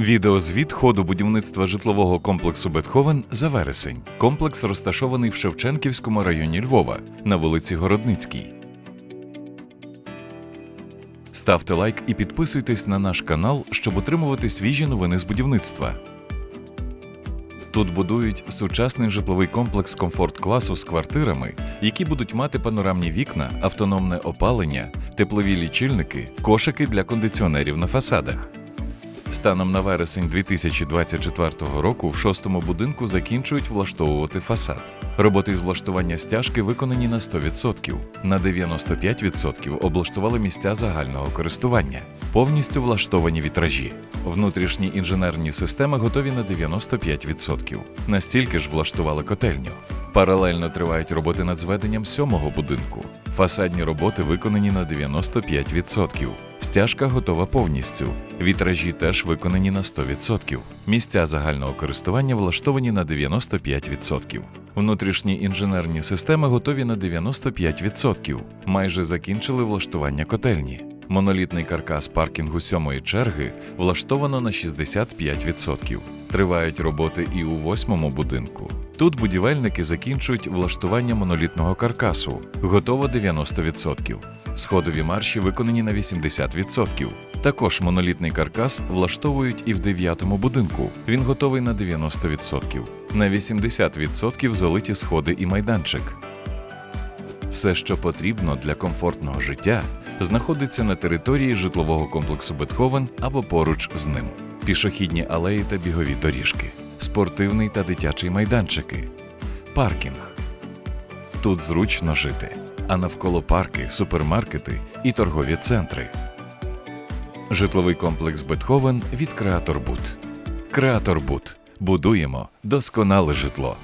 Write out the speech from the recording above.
Відеозвіт ходу будівництва житлового комплексу Бетховен за вересень. Комплекс розташований в Шевченківському районі Львова на вулиці Городницькій. Ставте лайк і підписуйтесь на наш канал, щоб отримувати свіжі новини з будівництва. Тут будують сучасний житловий комплекс комфорт-класу з квартирами, які будуть мати панорамні вікна, автономне опалення, теплові лічильники, кошики для кондиціонерів на фасадах. Станом на вересень 2024 року в шостому будинку закінчують влаштовувати фасад. Роботи з влаштування стяжки виконані на 100%. На 95% облаштували місця загального користування. Повністю влаштовані вітражі. Внутрішні інженерні системи готові на 95%. Настільки ж влаштували котельню. Паралельно тривають роботи над зведенням сьомого будинку. Фасадні роботи виконані на 95%. Стяжка готова повністю. Вітражі теж виконані на 100%. Місця загального користування влаштовані на 95%. Внутрішні інженерні системи готові на 95%. Майже закінчили влаштування котельні. Монолітний каркас паркінгу сьомої черги влаштовано на 65%. Тривають роботи і у восьмому будинку. Тут будівельники закінчують влаштування монолітного каркасу. Готово 90%. Сходові марші виконані на 80%. Також монолітний каркас влаштовують і в дев'ятому будинку. Він готовий на 90%. На 80% залиті сходи і майданчик. Все, що потрібно для комфортного життя, знаходиться на території житлового комплексу Бетховен або поруч з ним. Пішохідні алеї та бігові доріжки, спортивний та дитячий майданчики, паркінг. Тут зручно жити, а навколо парки, супермаркети і торгові центри. Житловий комплекс Бетховен від Креаторбут. Креаторбут Будуємо досконале житло.